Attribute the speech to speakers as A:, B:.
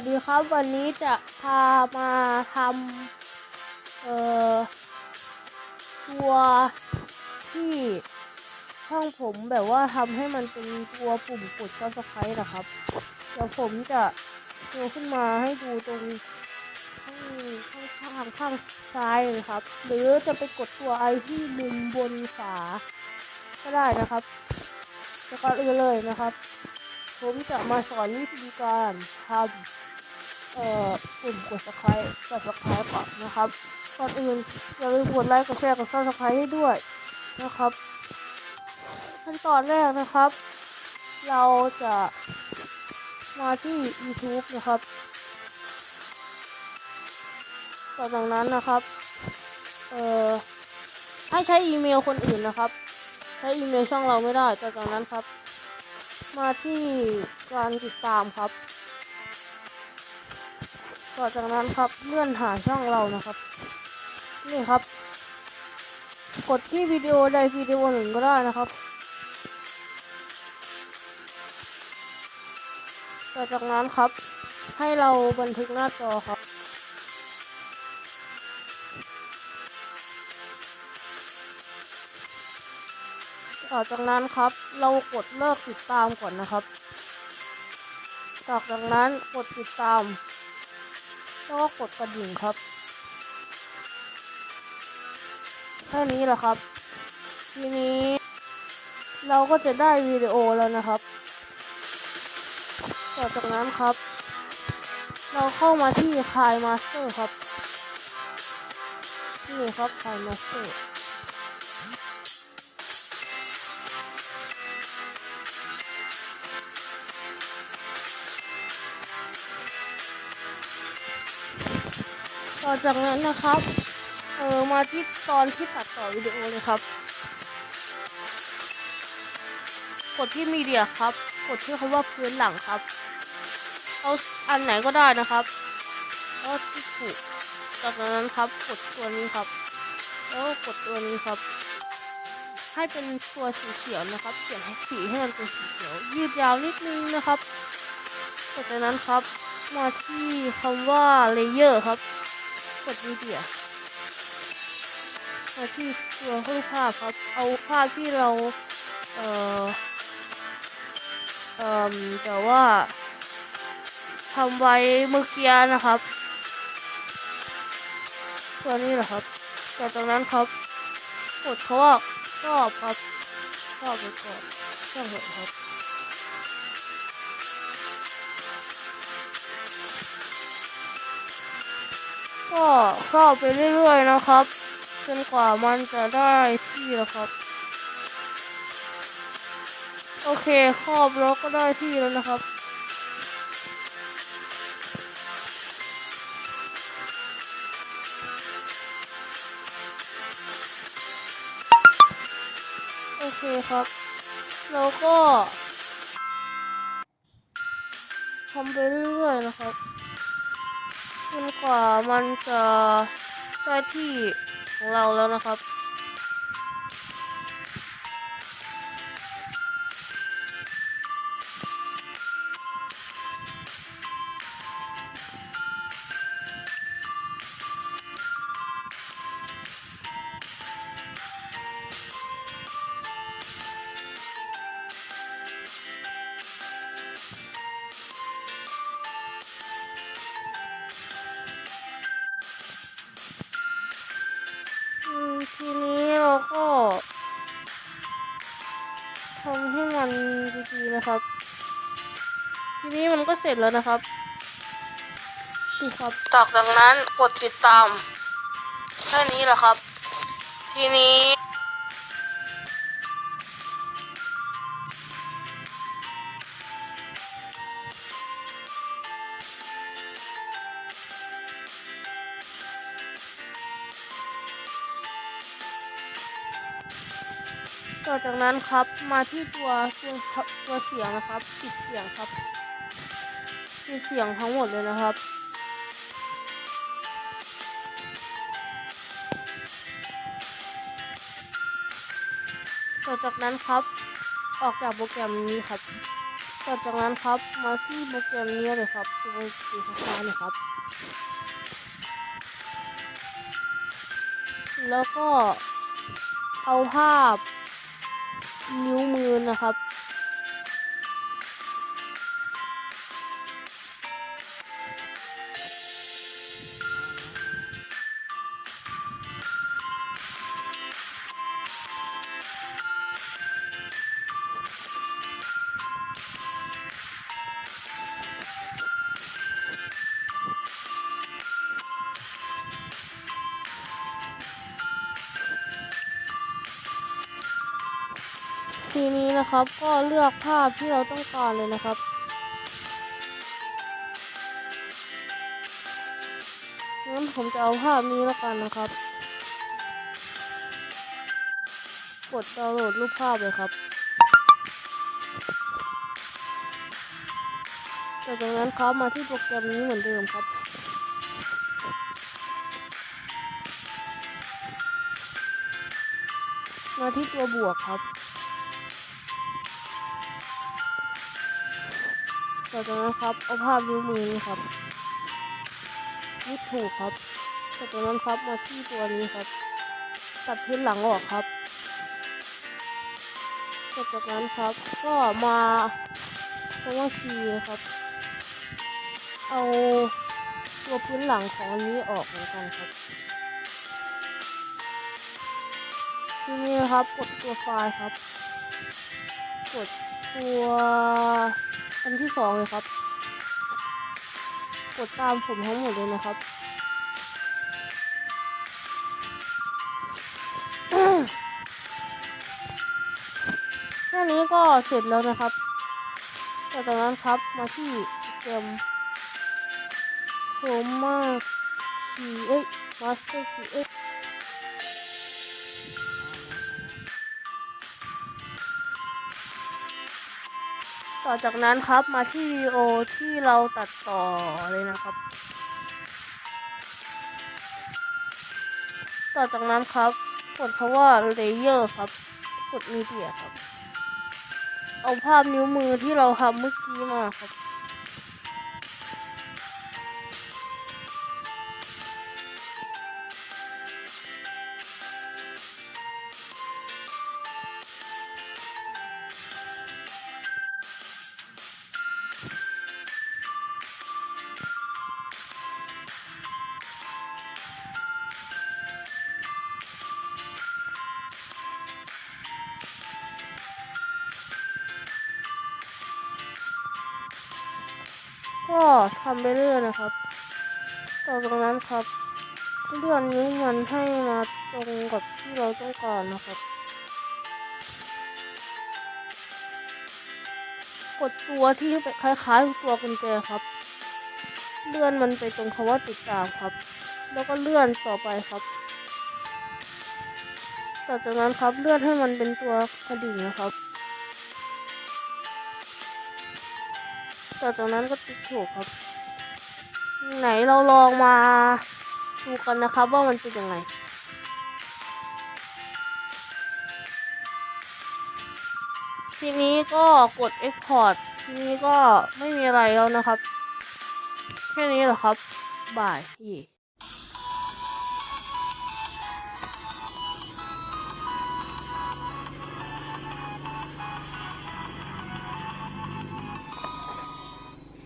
A: วัสดีครับ วันนี้จะพามาทำเอ่อตัว ที่ช่องผมแบบว่าทำให้มันเป็นตัวปุ่มกด subscribe นะครับ เดี๋ยวผมจะโชว์ขึ้นมาให้ดูตรงข้างข้างข้างข้างซ้ายนะครับ หรือจะไปกดตัวไอที่มุมบนขวาก็ได้นะครับแล้วก็อื่นเลยนะครับ ผมจะมาสอนวิธีการทำเอ่อปุ่มกด subscribe กด subscribe ก่อนนะครับก่อนอื่นอย่าลืมกดไลค์กดแชร์กด subscribe ให้ด้วยนะครับขั้นตอนแรกนะครับ เราจะมาที่ YouTube นะครับต่อจากนั้นนะครับ เอ่อ ให้ใช้อีเมลคนอื่นนะครับ ใช้อีเมลช่องเราไม่ได้ต่อจากนั้นครับ มาที่การติดตามครับ ต่อจากนั้นครับเลื่อนหาช่องเรานะครับ นี่ครับ กดที่วิดีโอใดวิดีโอหนึ่งก็ได้นะครับ ต่อจากนั้นครับ ให้เราบันทึกหน้าจอครับ ต่อจากนั้นครับเรากดเลิกติดตามก่อนนะครับต่อจากนั้นกดติดตามแล้วก็กดกระดิ่งครับแค่นี้แหละครับ ทีนี้ เราก็จะได้วิดีโอแล้วนะครับต่อจากนั้นครับ เราเข้ามาที่คายมาสเตอร์ครับ นี่ครับคายมาสเตอร์ ต่อจากนั้นนะครับ เออมาที่ตอนที่ตัดต่อวิดีโอเลยครับ กดที่มีเดียครับ กดที่คำว่าพื้นหลังครับเอาอันไหนก็ได้นะครับแล้วที่ถูกจากนั้นครับกดตัวนี้ครับ แล้วกดตัวนี้ครับ ให้เป็นตัวสีเขียวนะครับเปลี่ยนสีให้มันเป็นสีเขียว ยืดยาวนิดนึงนะครับจากนั้นครับ มาที่คำว่า layer ครับ กดมีเดียมาที่ตัวรูปภาพครับ เอาภาพที่เรา เอ่อ เอ่อแต่ว่าทำไว้เมื่อกี้นะครับ ตัวนี้แหละครับ แต่จากนั้นครับกดเขาว่าชอบครับชอบไปก่อนช่างเถอะครับ ก็เข้าไปเรื่อยๆนะครับ จนกว่ามันจะได้ที่แล้วครับ โอเคครอบแล้วก็ได้ที่แล้วนะครับโอเคครับ แล้วก็ทำไปเรื่อยๆนะครับ นกว่ามันจะได้ที่ของเราแล้วนะครับ นะครับ ทีนี้มันก็เสร็จแล้วนะครับนี่ครับจากจากนั้นกดติดตามแค่นี้แหละครับ ทีนี้ ต่อจากนั้นครับมาที่ตัวตัวตัวเสียงนะครับปิดเสียงครับปิดเสียงทั้งหมดเลยนะครับต่อจากนั้นครับ ออกจากโปรแกรมนี้ครับต่อจากนั้นครับมาที่โปรแกรมนี้เลยครับตัวสีฟ้าๆเนี่ยครับ แล้วก็เอาภาพ นิ้วมือนะครับ ทีนี้นะครับก็เลือกภาพที่เราต้องการเลยนะครับ งั้นผมจะเอาภาพนี้แล้วกันนะครับ กดดาวน์โหลดรูปภาพเลยครับต่จากนั้นครับมาที่โปรแกรมนี้เหมือนเดิมครับมาที่ตัวบวกครับ ต่อจากนั้นครับเอาภาพนิ้วมือนี่ครับยึดถูกครับต่อจากนั้นครับมาที่ตัวนี้ครับ ตัดพื้นหลังออกครับต่อจากนั้นครับก็มาเคำว่าคีครับ เอาตัวพื้นหลังของอันนี้ออกเหมือนกันครับทีนี้ครับกดตัวไฟล์ครับ กดตัว อันที่สองเลยครับ กดตามผมทั้งหมดเลยนะครับแค่นี้ก็เสร็จแล้วนะครับแต่อจากนั้นครับมาที่โปรแกรม Chroma Key เอ้ย Master Key เอ้ย ต่อจากนั้นครับมาที่วิดีโอที่เราตัดต่อเลยนะครับ ต่อจากนั้นครับกดคำว่า layer ครับ กดมีเดียครับ เอาภาพนิ้วมือที่เราทำเมื่อกี้มาครับ ก็ทำไปเรื่อยนะครับ ต่อจากนั้นครับเลื่อนนิ้วมันให้มาตรงกับที่เราต้องการนะครับ กดตัวที่คล้ายๆตัวกุญแจครับ เลื่อนมันไปตรงคำว่าติดตามครับ แล้วก็เลื่อนต่อไปครับ ต่อจากนั้นครับเลื่อนให้มันเป็นตัวกระดิ่งนะครับ ต่จากนั้นก็ติ๊กถูกครับ ไหนเราลองมาดูกันนะครับว่ามันเป็นยังไงทีนี้ก็กด Export ทีนี้ก็ไม่มีอะไรแล้วนะครับ แค่นี้แหละครับ บ่ายอี